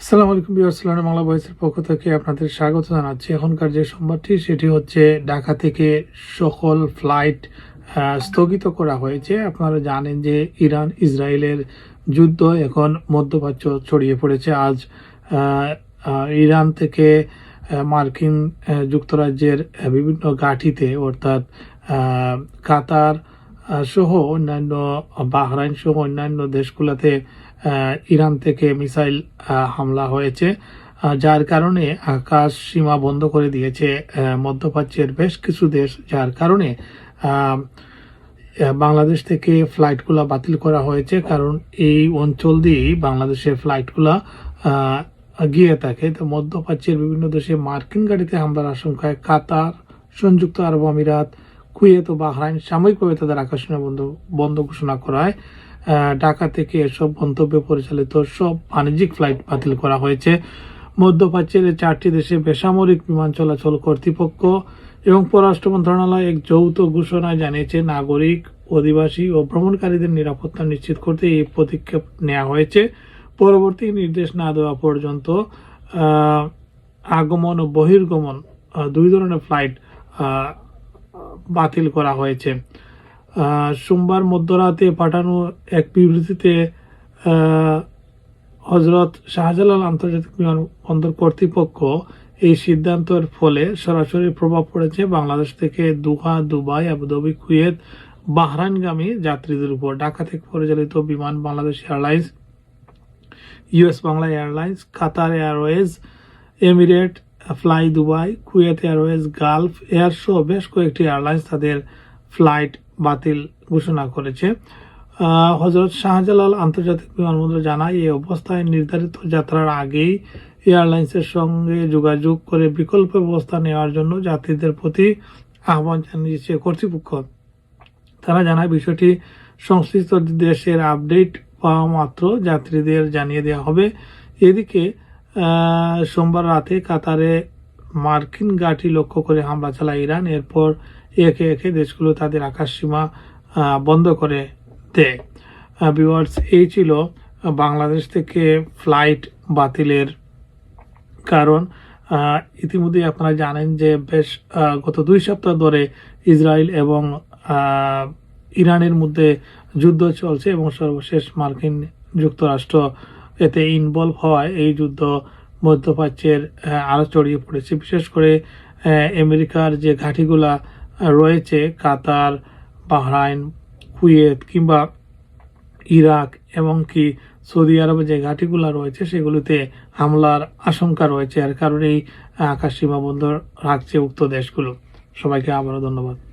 আসসালামু আলাইকুম বিয়ার্সলাম বাংলা ভয়েসের পক্ষ থেকে আপনাদের স্বাগত জানাচ্ছি। এখনকার যে সংবাদটি, সেটি হচ্ছে ঢাকা থেকে সকল ফ্লাইট স্থগিত করা হয়েছে। আপনারা জানেন যে ইরান, ইসরায়েলের যুদ্ধ এখন মধ্যপ্রাচ্য ছড়িয়ে পড়েছে। আজ ইরান থেকে মার্কিন যুক্তরাজ্যের বিভিন্ন ঘাঁটিতে, অর্থাৎ কাতার সহ অন্যান্য, বাহরাইন সহ অন্যান্য দেশগুলোতে ইরান থেকে মিসাইল হামলা হয়েছে যার কারণে আকাশ সীমা বন্ধ করে দিয়েছে মধ্যপ্রাচ্যের বেশ কিছু দেশ, যার কারণে বাংলাদেশ থেকে ফ্লাইটগুলো বাতিল করা হয়েছে, কারণ এই অঞ্চল দিয়েই বাংলাদেশের ফ্লাইটগুলো গিয়ে থাকে। তো মধ্যপ্রাচ্যের বিভিন্ন দেশে মার্কিন গাড়িতে হামলার আশঙ্কায় কাতার, সংযুক্ত আরব আমিরাত, কুয়েত ও বাহরাইন সাময়িকভাবে তাদের আকাশসীমা বন্ধ বন্ধ ঘোষণা করায়। ঢাকা থেকে এসব গন্তব্যে পরিচালিত সব বাণিজ্যিক ফ্লাইট বাতিল করা হয়েছে। মধ্যপ্রাচ্যের চারটি দেশে বেসামরিক বিমান চলাচল কর্তৃপক্ষ এবং পররাষ্ট্র মন্ত্রণালয় এক যৌথ ঘোষণায় জানিয়েছে, নাগরিক, অধিবাসী ও ভ্রমণকারীদের নিরাপত্তা নিশ্চিত করতে এই পদক্ষেপ নেওয়া হয়েছে। পরবর্তী নির্দেশ না দেওয়া পর্যন্ত আগমন ও বহির্গমন দুই ধরনের ফ্লাইট বাতিল করা হয়েছে। সোমবার মধ্যরাতে পাঠানো এক বিবৃতিতে হজরত শাহজালাল আন্তর্জাতিক বিমানবন্দর কর্তৃপক্ষ এই সিদ্ধান্তের ফলে সরাসরি প্রভাব পড়েছে বাংলাদেশ থেকে Doha, Dubai, Abu Dhabi, Kuwait, বাহরাইনগামী যাত্রীদের উপর। ঢাকা থেকে পরিচালিত Biman Bangladesh airlines US Bangla airlines, Qatar airways, Emirate, fly Dubai, Kuwait airways, Gulf air সহ বেশ কয়েকটি এয়ারলাইন্স তাদের ফ্লাইট বাতিল ঘোষণা করেছে। হজরত শাহজালাল আন্তর্জাতিক বিমানবন্দর জানায়, এই অবস্থায় নির্ধারিত যাত্রার আগেই এয়ারলাইন্সের সঙ্গে যোগাযোগ করে বিকল্প ব্যবস্থা নেওয়ার জন্য যাত্রীদের প্রতি আহ্বান জানিয়েছে কর্তৃপক্ষ। তারা জানায়, বিষয়টি সংশ্লিষ্ট দেশের আপডেট পাওয়া মাত্র যাত্রীদের জানিয়ে দেওয়া হবে। এদিকে সোমবার রাতে কাতারে মার্কিন ঘাঁটি লক্ষ্য করে হামলা চালায় ইরান। এরপর একে একে দেশগুলো তাদের আকাশ সীমা বন্ধ করে দেয়। ভিউয়ার্স এই ছিল বাংলাদেশ থেকে ফ্লাইট বাতিলের কারণ। ইতিমধ্যেই আপনারা জানেন যে বেশ গত দুই সপ্তাহ ধরে ইসরায়েল এবং ইরানের মধ্যে যুদ্ধ চলছে এবং সর্বশেষ মার্কিন যুক্তরাষ্ট্র এতে ইনভলভ হওয়ায় এই যুদ্ধ মধ্যপ্রাচ্যের আরও আরও ছড়িয়ে পড়েছে। বিশেষ করে আমেরিকার যে ঘাঁটিগুলা রয়েছে কাতার, বাহরাইন, কুয়েত কিংবা ইরাক এবং কি সৌদি আরবে যে ঘাঁটিগুলো রয়েছে সেগুলিতে হামলার আশঙ্কা রয়েছে। এর কারণেই আকাশ সীমাবন্ধ রাখছে উক্ত দেশগুলো। সবাইকে আবারও ধন্যবাদ।